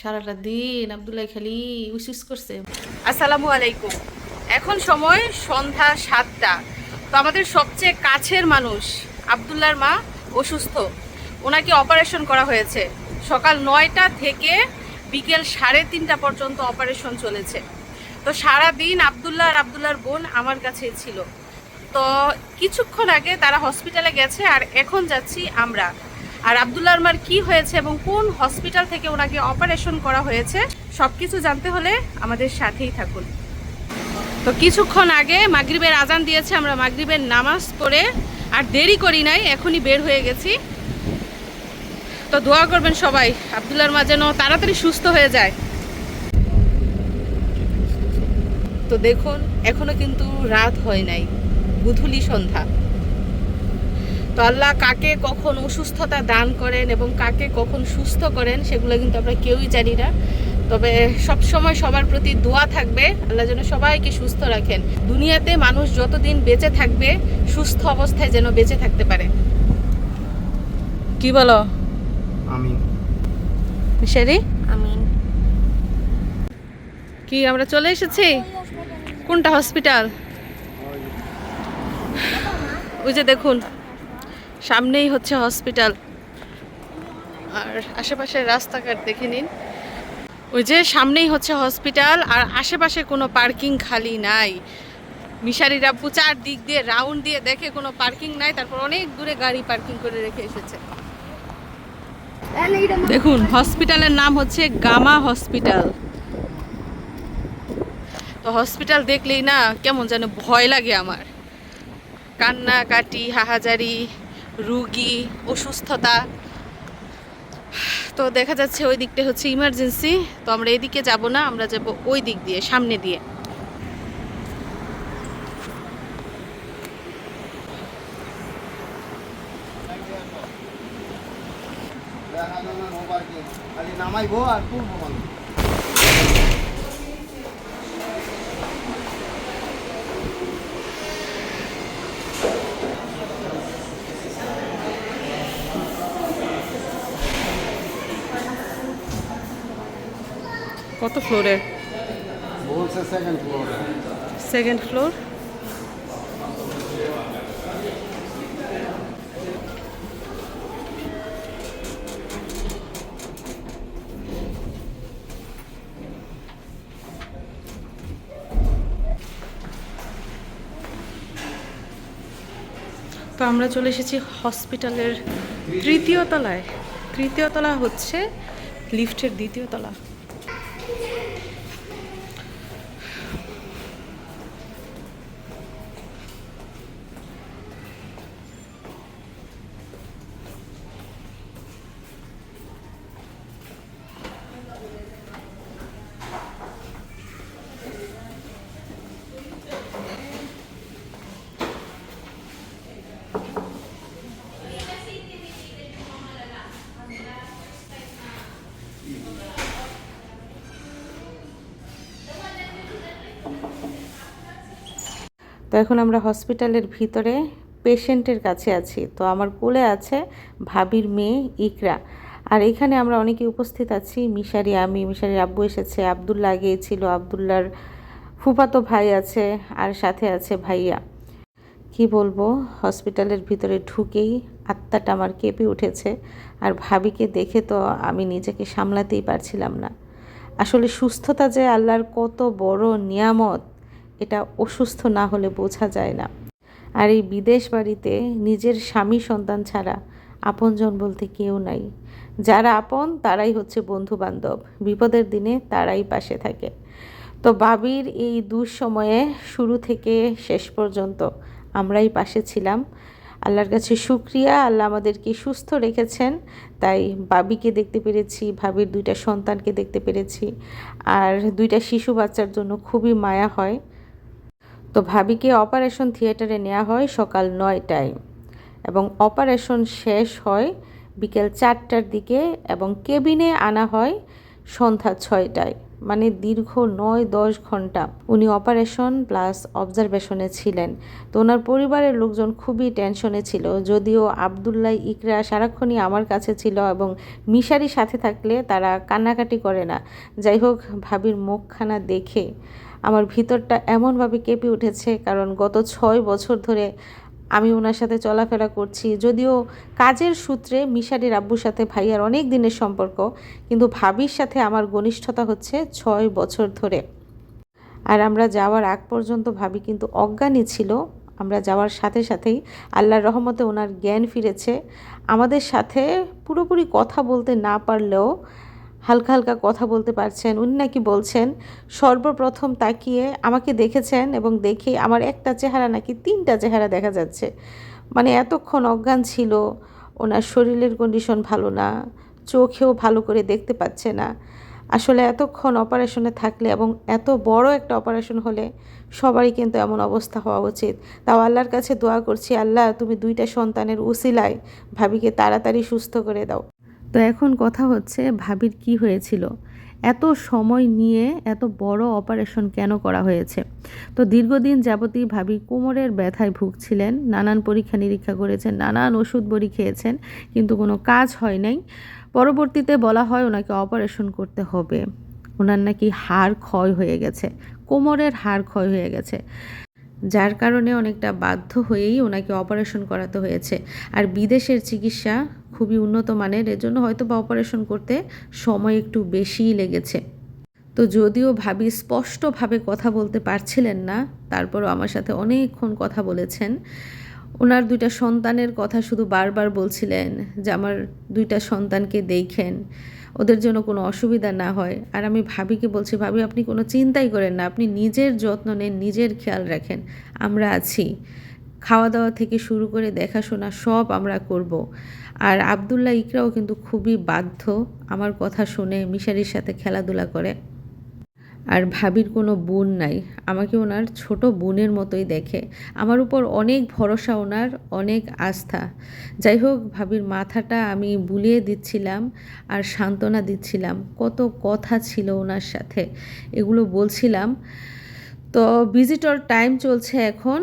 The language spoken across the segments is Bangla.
সারাটা দিন আবদুল্লাহ খালি উসিস করছে। আসসালামু আলাইকুম। এখন সময় সন্ধ্যা সাতটা। তো আমাদের সবচেয়ে কাছের মানুষ আবদুল্লার মা অসুস্থ। ওনাকে অপারেশন করা হয়েছে। সকাল নয়টা থেকে বিকেল সাড়ে তিনটা পর্যন্ত অপারেশন চলেছে। তো সারা দিন আবদুল্লাহ আর আবদুল্লার বোন আমার কাছে ছিল। তো কিছুক্ষণ আগে তারা হসপিটালে গেছে আর এখন যাচ্ছি আমরা। আর আবদুল্লাহ আরমার কি হয়েছে এবং কোন হসপিটাল থেকে ওনাকে অপারেশন করা হয়েছে সব কিছু জানতে হলে আমাদের সাথেই থাকুন। তো কিছুক্ষণ আগে মাগরিবের আজান দিয়েছে, আমরা মাগরিবের নামাজ পড়ে আর দেরি করি নাই, এখনই বের হয়ে গেছি। তো দোয়া করবেন সবাই আবদুল্লার মা যেন তাড়াতাড়ি সুস্থ হয়ে যায়। তো দেখুন, এখনও কিন্তু রাত হয় নাই, বুধুলি সন্ধ্যা। তো আল্লাহ কাকে কখন অসুস্থতা দান করেন এবং কাকে কখন সুস্থ করেন সেগুলো কিন্তু আমরা কেউই জানি না। তবে সব সময় সবার প্রতি দোয়া থাকবে আল্লাহ যেন সবাইকে সুস্থ রাখেন। দুনিয়াতে মানুষ যতদিন বেঁচে থাকবে সুস্থ অবস্থায় যেন বেঁচে থাকতে পারে। কি বলো? আমি মিশারি? আমিন। কি আমরা চলে এসেছি? কোনটা হসপিটাল? ওই যে দেখুন। সামনেই হচ্ছে হসপিটাল। আর আশেপাশের রাস্তাঘাট দেখে নিন। ওই যে সামনেই হচ্ছে হসপিটাল আর আশেপাশে কোনো পার্কিং খালি নাই। মিশারির আব্বু দিক দিয়ে রাউন্ড দিয়ে দেখে কোনো পার্কিং নাই তারপর অনেক দূরে গাড়ি পার্কিং করে রেখে এসেছে। দেখুন হসপিটালের নাম হচ্ছে গামা হসপিটাল। তো হসপিটাল দেখলেই না কেমন যেন ভয় লাগে আমার। কান্নাকাটি হাহাজারি রুগী, অসুস্থতা। তো দেখা যাচ্ছে ওই দিকটা হচ্ছে ইমার্জেন্সি তো আমরা এদিকে যাব না, আমরা যাব ওই দিক দিয়ে, সামনে দিয়ে। নামাইবো আর কত ফ্লোরে? বলছে সেকেন্ড ফ্লোর সেকেন্ড ফ্লোর তো আমরা চলে এসেছি হসপিটালের তৃতীয় তলায়। তৃতীয় তলা হচ্ছে লিফটের দ্বিতীয় তলা। তো এখন আমরা হসপিটালের ভিতরে পেশেন্টের কাছে আছি। তো আমার কোলে আছে ভাবির মেয়ে ইকরা। আর এখানে আমরা অনেকে উপস্থিত আছি, মিশারি আমি, মিশারির আব্বু এসেছে, আবদুল্লাহ গিয়েছিল আবদুল্লার ফুফাতো ভাই আছে, আর সাথে আছে ভাইয়া। কি বলব, হসপিটালের ভিতরে ঢুকেই আত্মাটা আমার কেঁপে উঠেছে, আর ভাবিকে দেখে তো আমি নিজেকে সামলাতেই পারছিলাম না। আসলে সুস্থতা যে আল্লাহর কত বড় নিয়ামত এটা অসুস্থ না হলে বোঝা যায় না। আর এই বিদেশ বাড়িতে নিজের স্বামী সন্তান ছাড়া আপনজন বলতে কেউ নাই। যারা আপন, তারাই হচ্ছে বন্ধু বান্ধব বিপদের দিনে তারাই পাশে থাকে। তো বাবির এই দুঃসময়ে শুরু থেকে শেষ পর্যন্ত আমরাই পাশে ছিলাম। আল্লাহর কাছে শুক্রিয়া, আল্লাহ আমাদেরকে সুস্থ রেখেছেন। তাই বাবিকে দেখতে পেরেছি, ভাবির দুইটা সন্তানকে দেখতে পেরেছি। আর দুইটা শিশু বাচ্চার জন্য খুবই মায়া হয়। তো ভাবিকে অপারেশন থিয়েটারে নেওয়া হয় সকাল নয়টায় এবং অপারেশন শেষ হয় বিকেল চারটার দিকে এবং কেবিনে আনা হয় সন্ধ্যা ছয়টায় মানে দীর্ঘ নয় দশ ঘণ্টা। উনি অপারেশন প্লাস অবজারভেশনে ছিলেন। তো ওনার পরিবারের লোকজন খুবই টেনশনে ছিল। যদিও আবদুল্লাহ ইকরা সারাক্ষণই আমার কাছে ছিল এবং মিশারি সাথে থাকলে তারা কান্নাকাটি করে না। যাই হোক, ভাবির মুখখানা দেখে আমার ভিতরটা এমনভাবে কেঁপে উঠেছে, কারণ গত ছয় বছর ধরে আমি ওনার সাথে চলাফেরা করছি। যদিও কাজের সূত্রে মিশারির আব্বুর সাথে ভাইয়ার অনেক দিনের সম্পর্ক, কিন্তু ভাবির সাথে আমার ঘনিষ্ঠতা হচ্ছে ছয় বছর ধরে। আর আমরা যাওয়ার আগ পর্যন্ত ভাবি কিন্তু অজ্ঞানী ছিল। আমরা যাওয়ার সাথে সাথেই আল্লাহর রহমতে ওনার জ্ঞান ফিরেছে। আমাদের সাথে পুরোপুরি কথা বলতে না পারলেও হালকা হালকা কথা বলতে পারছেন। উনি নাকি বলছেন, সর্বপ্রথম তাকিয়ে আমাকে দেখেছেন এবং দেখে আমার একটা চেহারা নাকি তিনটা চেহারা দেখা যাচ্ছে। মানে এতক্ষণ অজ্ঞান ছিল, ওনার শরীরের কন্ডিশন ভালো না, চোখেও ভালো করে দেখতে পাচ্ছে না। আসলে এতক্ষণ অপারেশনে থাকলে এবং এত বড় একটা অপারেশন হলে সবারই কিন্তু এমন অবস্থা হওয়া উচিত। তাও আল্লাহর কাছে দোয়া করছি, আল্লাহ তুমি দুইটা সন্তানের উসিলায় ভাবিকে তাড়াতাড়ি সুস্থ করে দাও। তো এখন কথা হচ্ছে ভাবির কি হয়েছিল। এত সময় নিয়ে এত বড় অপারেশন কেন করা হয়েছে? তো দীর্ঘদিন যাবতই ভাবি কোমরের ব্যথায় ভুগছিলেন, নানান পরীক্ষা নিরীক্ষা করেছেন, নানান ওষুধ বড়ি খেয়েছেন, কিন্তু কোনো কাজ হয় নাই। পরবর্তীতে বলা হয় ওনাকে অপারেশন করতে হবে। ওনার নাকি হাড় ক্ষয় হয়ে গেছে, কোমরের হাড় ক্ষয় হয়ে গেছে। যার কারণে অনেকটা বাধ্য হয়েই ওনাকে অপারেশন করাতে হয়েছে। আর বিদেশের চিকিৎসা খুবই উন্নত মানের। এজন্য হয়তো বা অপারেশন করতে সময় একটু বেশিই লেগেছে। তো যদিও ভাবি স্পষ্টভাবে কথা বলতে পারছিলেন না, তারপরও আমার সাথে অনেকক্ষণ কথা বলেছেন। ওনার দুইটা সন্তানের কথা শুধু বারবার বলছিলেন যে, আমার দুইটা সন্তানকে দেখেন, ওদের জন্য কোনো অসুবিধা না হয়। আর আমি ভাবিকে বলছি, ভাবি, আপনি কোনো চিন্তাই করেন না, আপনি নিজের যত্ন নেন, নিজের খেয়াল রাখেন, আমরা আছি। খাওয়া দাওয়া থেকে শুরু করে দেখাশোনা সব আমরা করব। আর আবদুল্লাহ ইকরাও কিন্তু খুবই বাধ্য আমার কথা শুনে মিশারির সাথে খেলাধুলা করে। আর ভাবির কোনো বোন নাই। আমাকে ওনার ছোট বোনের মতোই দেখে। আমার উপর অনেক ভরসা ওনার, অনেক আস্থা। যাই হোক, ভাবির মাথাটা আমি বুলিয়ে দিচ্ছিলাম আর সান্ত্বনা দিচ্ছিলাম। কত কথা ছিল ওনার সাথে, এগুলো বলছিলাম। তো ভিজিটর টাইম চলছে এখন।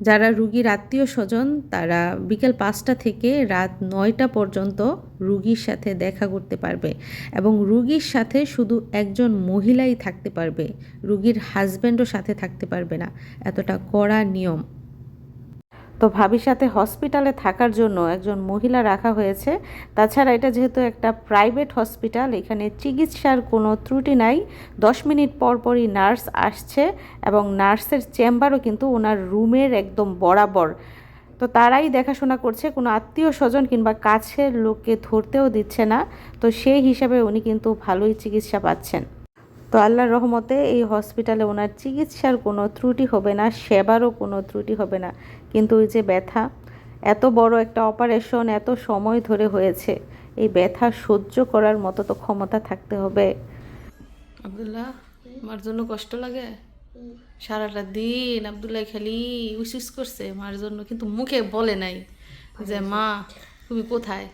যারা রুগীর আত্মীয় স্বজন, তারা বিকেল পাঁচটা থেকে রাত নয়টা পর্যন্ত রুগীর সাথে দেখা করতে পারবে এবং রুগীর সাথে শুধু একজন মহিলাই থাকতে পারবে, রুগীর হাজব্যান্ডও সাথে থাকতে পারবে না। এতটা কড়া নিয়ম। তো ভাবির সাথে হসপিটালে থাকার জন্য একজন মহিলা রাখা হয়েছে। তাছাড়া এটা যেহেতু একটা প্রাইভেট হসপিটাল এখানে চিকিৎসার কোনো ত্রুটি নাই। দশ মিনিট পর পরই নার্স আসছে এবং নার্সের চেম্বারও কিন্তু ওনার রুমের একদম বরাবর। তো তারাই দেখাশোনা করছে, কোনো আত্মীয় স্বজন কিংবা কাছের লোককে ধরতেও দিচ্ছে না। তো সেই হিসাবে উনি কিন্তু ভালোই চিকিৎসা পাচ্ছেন। তো আল্লাহর রহমতে এই হসপিটালে ওনার চিকিৎসার কোনো ত্রুটি হবে না, সেবারও কোনো ত্রুটি হবে না। কিন্তু ওই যে ব্যথা, এত বড় একটা অপারেশন এত সময় ধরে হয়েছে, এই ব্যথা সহ্য করার মতো তো ক্ষমতা থাকতে হবে। আবদুল্লাহ, মার জন্য কষ্ট লাগে? সারাটা দিন আবদুল্লাহ খালি উসিস করছে, মার জন্য কিন্তু মুখে বলে নাই যে, মা, তুমি কোথায়?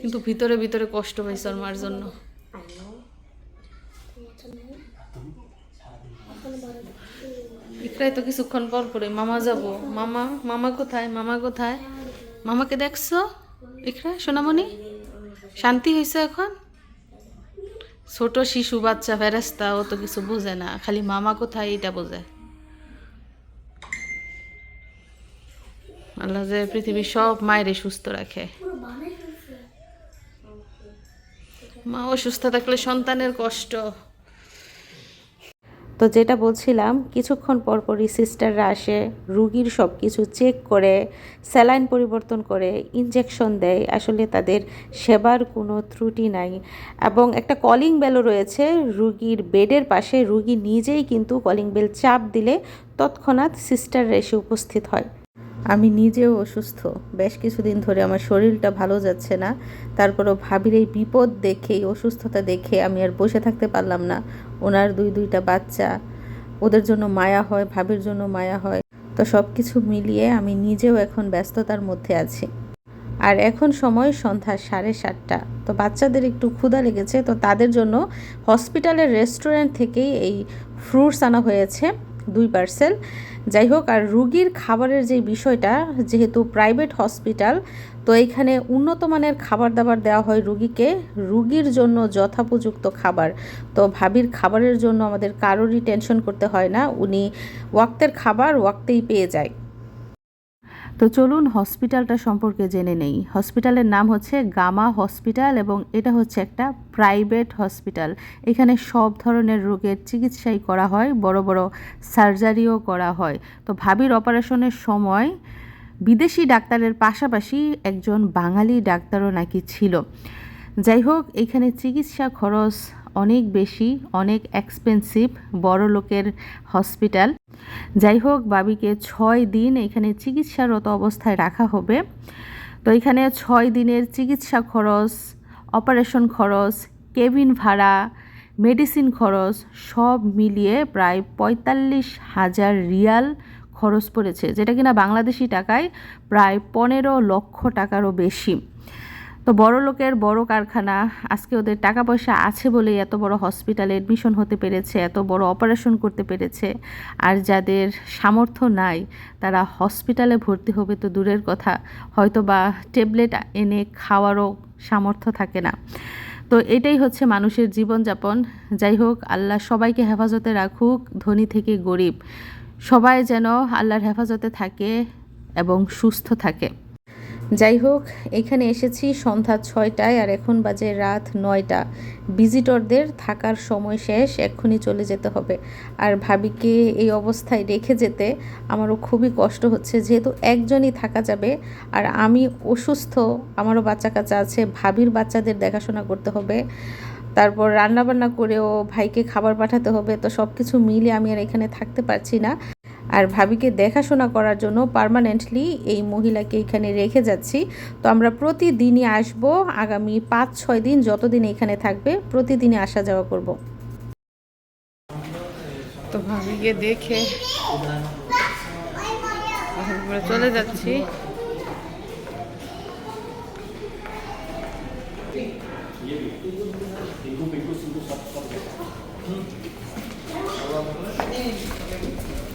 কিন্তু ভিতরে ভিতরে কষ্ট ওর মার জন্য। ইকরাই তো কিছুক্ষণ পর পরে মামা যাব। মামা মামা কোথায়? মামা কোথায়? মামাকে দেখছ? ইকরা সোনামণি? শান্তি হয়েছে এখন? ছোট শিশু, বাচ্চা ফেরেস্তা ও তো কিছু বোঝে না। খালি মামা কোথায় এটা বোঝে। আল্লাহ যে পৃথিবীর সব মায়েরই সুস্থ রাখে। মা অসুস্থ থাকলে সন্তানের কষ্ট। তো যেটা বলছিলাম, কিছুক্ষণ পর পরই সিস্টাররা আসে, রুগীর সব কিছু চেক করে, স্যালাইন পরিবর্তন করে ইনজেকশন দেয়। আসলে তাদের সেবার কোনো ত্রুটি নাই। এবং একটা কলিং বেলও রয়েছে, রুগীর বেডের পাশে, রুগী নিজেই কিন্তু কলিং বেল চাপ দিলে তৎক্ষণাৎ সিস্টাররা এসে উপস্থিত হয়। আমি নিজেও অসুস্থ। বেশ কিছুদিন ধরে আমার শরীরটা ভালো যাচ্ছে না। তারপরও ভাবির এই বিপদ দেখে এই অসুস্থতা দেখে আমি আর বসে থাকতে পারলাম না। ওনার দুই দুইটা বাচ্চা। ওদের জন্য মায়া হয়, ভাবির জন্য মায়া হয়। তো সব কিছু মিলিয়ে আমি নিজেও এখন ব্যস্ততার মধ্যে আছি। আর এখন সময় সন্ধ্যা সাড়ে সাতটা। তো বাচ্চাদের একটু ক্ষুধা লেগেছে, তো তাদের জন্য হসপিটালের রেস্টুরেন্ট থেকেই এই ফ্রুটস আনা হয়েছে। দুই পার্সেল যাই হোক, আর রুগীর খাবারের যে বিষয়টা, যেহেতু প্রাইভেট হসপিটাল তো এইখানে উন্নত মানের খাবার দাবার দেওয়া হয় রুগীকে। রুগীর জন্য যথাপযুক্ত খাবার। তো ভাবির খাবারের জন্য আমাদের কারোরই টেনশন করতে হয় না। উনি ওয়াক্তের খাবার ওয়াক্তেই পেয়ে যায়। তো চলুন হসপিটালটা সম্পর্কে জেনে নেই। হসপিটালের নাম হচ্ছে গামা হসপিটাল এবং এটা হচ্ছে একটা প্রাইভেট হসপিটাল। এখানে সব ধরনের রোগের চিকিৎসাই করা হয়, বড় বড় সার্জারিও করা হয়। তো ভাবির অপারেশনের সময় বিদেশি ডাক্তারের পাশাপাশি একজন বাঙালি ডাক্তারও নাকি ছিল। যাই হোক, এখানে চিকিৎসা খরচ অনেক বেশি, অনেক এক্সপেন্সিভ বড় লোকের হসপিটাল যাই হোক বাবিকে ছয় দিন এখানে চিকিৎসারত অবস্থায় রাখা হবে। তো এখানে ছয় দিনের চিকিৎসা খরচ অপারেশন খরচ কেবিন ভাড়া মেডিসিন খরচ সব মিলিয়ে প্রায় পঁয়তাল্লিশ হাজার রিয়াল খরচ পড়েছে, যেটা কিনা বাংলাদেশি টাকায় প্রায় পনেরো লক্ষ টাকারও বেশি। তো বড় লোকের বড় কারখানা, আজকে ওদের টাকা পয়সা আছে বলেই এত বড় হসপিটালে এডমিশন হতে পেরেছে, এত বড় অপারেশন করতে পেরেছে। আর যাদের সামর্থ্য নাই, তারা হসপিটালে ভর্তি হবে তো দূরের কথা। হয়তো বা ট্যাবলেট এনে খাওয়ারও সামর্থ্য থাকে না। তো এটাই হচ্ছে মানুষের জীবনযাপন। যাই হোক, আল্লাহ সবাইকে হেফাজতে রাখুক, ধনী থেকে গরিব। সবাই যেন আল্লাহর হেফাজতে থাকে এবং সুস্থ থাকে। যাই হোক, এখানে এসেছি সন্ধ্যা ছয়টায় আর এখন বাজে রাত নয়টা। ভিজিটরদের থাকার সময় শেষ, এক্ষুনি চলে যেতে হবে। আর ভাবিকে এই অবস্থায় রেখে যেতে আমারও খুবই কষ্ট হচ্ছে, যেহেতু একজনই থাকা যাবে আর আমি অসুস্থ, আমারও বাচ্চা কাচ্চা আছে, ভাবির বাচ্চাদের দেখাশোনা করতে হবে। তারপর রান্নাবান্না করেও ভাইকে খাবার পাঠাতে হবে, তো সব কিছু মিলে আমি আর এখানে থাকতে পারছি না। আর ভাবিকে দেখাশোনা করার জন্য পারমানেন্টলি এই মহিলাকে এখানে রেখে যাচ্ছি। তো আমরা প্রতিদিনই আসব, আগামী পাঁচ, ছয় দিন যতদিন এখানে থাকবে, প্রতিদিনই আসা যাওয়া করব। তো ভাবিকে দেখে চলে যাচ্ছি হ্যাঁ ওই যাচ্ছে ওরাও যাবে ভাইয়া ভাইয়া আর আপনি তো গাড়িতে যাবেন গাড়িতে যাবেন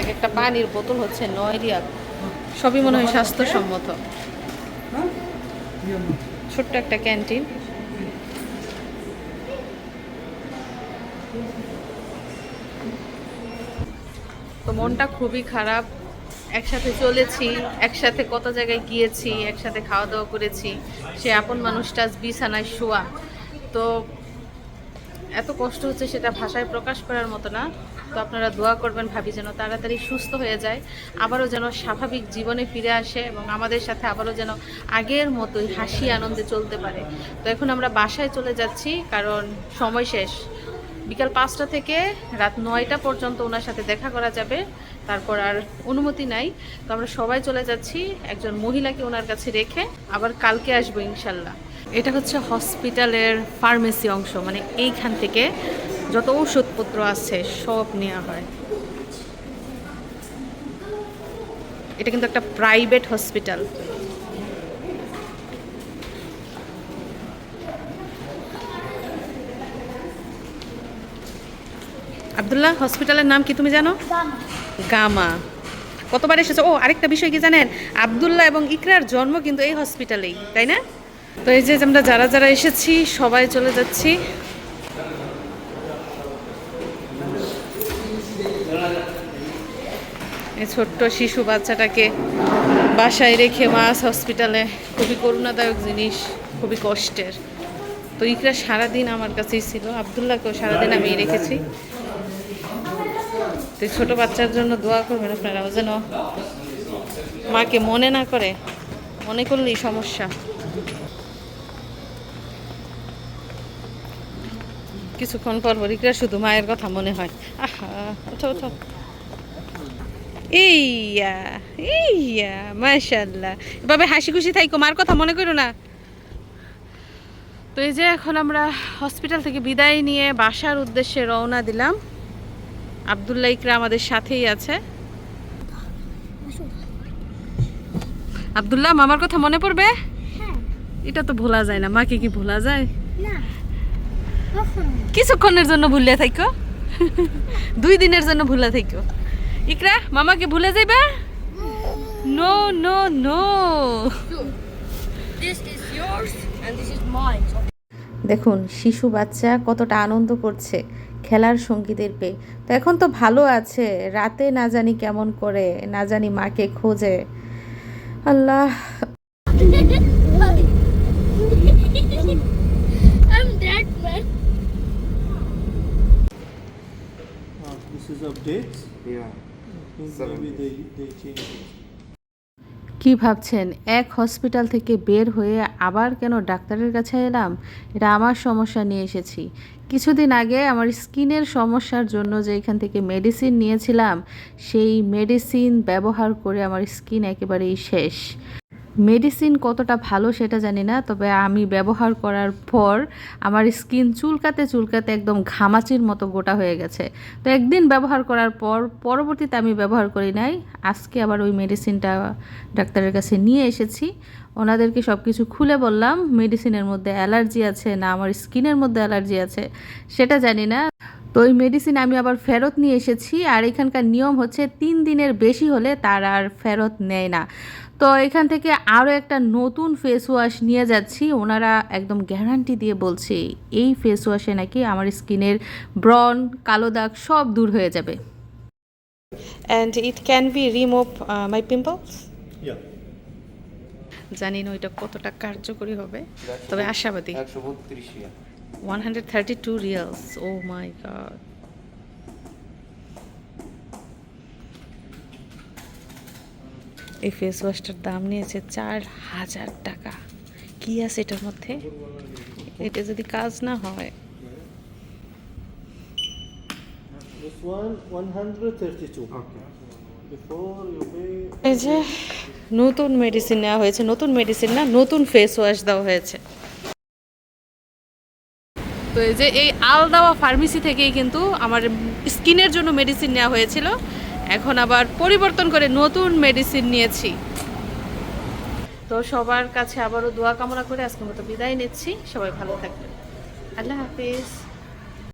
এক একটা পানির বোতল হচ্ছে নয় রিয়াল সবই মনে হয় স্বাস্থ্যসম্মত। ছোট্ট একটা ক্যান্টিন। তো মনটা খুবই খারাপ। একসাথে চলেছি, একসাথে কত জায়গায় গিয়েছি, একসাথে খাওয়া দাওয়া করেছি। সে আপন মানুষটা বিছানায় শোয়া। তো এত কষ্ট হচ্ছে সেটা ভাষায় প্রকাশ করার মতো না। তো আপনারা দোয়া করবেন ভাবি যেন তাড়াতাড়ি সুস্থ হয়ে যায়, আবারও যেন স্বাভাবিক জীবনে ফিরে আসে এবং আমাদের সাথে আবারও যেন আগের মতোই হাসি আনন্দে চলতে পারে। তো এখন আমরা বাসায় চলে যাচ্ছি, কারণ সময় শেষ। বিকাল পাঁচটা থেকে রাত নয়টা পর্যন্ত ওনার সাথে দেখা করা যাবে, তারপর আর অনুমতি নাই। তো আমরা সবাই চলে যাচ্ছি, একজন মহিলাকে ওনার কাছে রেখে আবার কালকে আসব ইনশাল্লাহ। এটা হচ্ছে হসপিটালের ফার্মেসি অংশ মানে এইখান থেকে যত ওষুধপত্র আছে সব নেওয়া হয়। এটা কিন্তু একটা প্রাইভেট হসপিটাল। আবদুল্লাহ, হসপিটালের নাম কি তুমি জানো? গামা। কতবার এসেছ? ও, আরেকটা বিষয় কি জানেন? আবদুল্লাহ এবং ইকরার জন্ম কিন্তু এই হসপিটালেই, তাই না? তো এই যে আমরা যারা যারা এসেছি, সবাই চলে যাচ্ছি। এই ছোট্ট শিশু বাচ্চাটাকে বাসায় রেখে মাস হসপিটালে, খুবই করুণাদায়ক জিনিস, খুবই কষ্টের। তো ইকরা সারাদিন আমার কাছেই ছিল, আবদুল্লাহকেও সারাদিন আমি রেখেছি। তো ছোট বাচ্চার জন্য দোয়া করবেন আপনারাও যেন মাকে মনে না করে, মনে করলেই সমস্যা। কিছুক্ষণ পর পর ইকরা শুধু মায়ের কথা মনে হয়। আহা ওঠো ওঠো। এইয়া এইয়া মাশাল্লাহ এভাবে হাসি খুশি থাইকো মার কথা মনে করো না। তো এই যে এখন আমরা হসপিটাল থেকে বিদায় নিয়ে বাসার উদ্দেশ্যে রওনা দিলাম। আবদুল্লাহ ইকরা আমাদের সাথেই আছে। আবদুল্লাহ মামার কথা মনে পড়বে? হ্যাঁ। এটা তো ভোলা যায় না। মাকে কি ভোলা যায়? না। কিছুক্ষণের জন্য ভুলে থাইকো। দুই দিনের জন্য ভুলে থাইকো। ইকরা মামাকে ভুলে যাইবা? No no no. দেখুন শিশু বাচ্চা কতটা আনন্দ করছে খেলার সঙ্গীদের পেয়ে। তো এখন তো ভালো আছে রাতে না জানি কেমন করে না জানি মাকে খোঁজে। আল্লাহ। Updates. Yeah. Seven maybe they, they change it. কি ভাবছেন এক হসপিটাল থেকে বের হয়ে আবার কেন ডাক্তারের কাছে এলাম এটা আমার সমস্যা নিয়ে এসেছি কিছুদিন আগে আমার স্কিনের সমস্যার জন্য যে এখান থেকে মেডিসিন নিয়েছিলাম সেই মেডিসিন ব্যবহার করে আমার স্কিন একেবারেই শেষ মেডিসিন কতটা ভালো সেটা জানি না, তবে আমি ব্যবহার করার পর আমার স্কিন চুলকাতে চুলকাতে একদম ঘামাচির মতো গোটা হয়ে গেছে। তো একদিন ব্যবহার করার পর পরবর্তীতে আমি ব্যবহার করি নাই, আজকে আবার ওই মেডিসিনটা ডাক্তারের কাছে নিয়ে এসেছি। ওনাদেরকে সব কিছু খুলে বললাম, মেডিসিনের মধ্যে অ্যালার্জি আছে না আমার স্কিনের মধ্যে অ্যালার্জি আছে সেটা জানি না। তো ওই মেডিসিন আমি আবার ফেরত নিয়ে এসেছি, আর এখানকার নিয়ম হচ্ছে তিন দিনের বেশি হলে তার আর ফেরত নেয় না। তো এখান থেকে আরও একটা নতুন ফেস ওয়াশ নিয়ে যাচ্ছি। ওনারা একদম গ্যারান্টি দিয়ে বলছে এই ফেস ওয়াশে নাকি আমার স্কিনের ব্রন কালো দাগ সব দূর হয়ে যাবে। And it can be remove my pimples. জানি না ওইটা কতটা কার্যকরী হবে তবে আশাবাদী। One hundred thirty two riyals oh my god এই ফেস ওয়াশটার দাম নিয়েছে চার হাজার টাকা কি আছে এটার মধ্যে এটা যদি কাজ না হয় This one, 132. Okay. Before you pay. এই যে নতুন মেডিসিন নেওয়া হয়েছে নতুন মেডিসিন না নতুন ফেস ওয়াশ দেওয়া হয়েছে তো এই যে এই আলদাওয়া ফার্মেসি থেকেই কিন্তু আমার স্কিনের জন্য মেডিসিন নেওয়া হয়েছিল এখন আবার পরিবর্তন করে নতুন মেডিসিন নিয়েছি। তো সবার কাছে আবারও দোয়া কামনা করে আজকের মতো বিদায় নিচ্ছি। সবাই ভালো থাকবেন। আল্লাহ হাফিজ।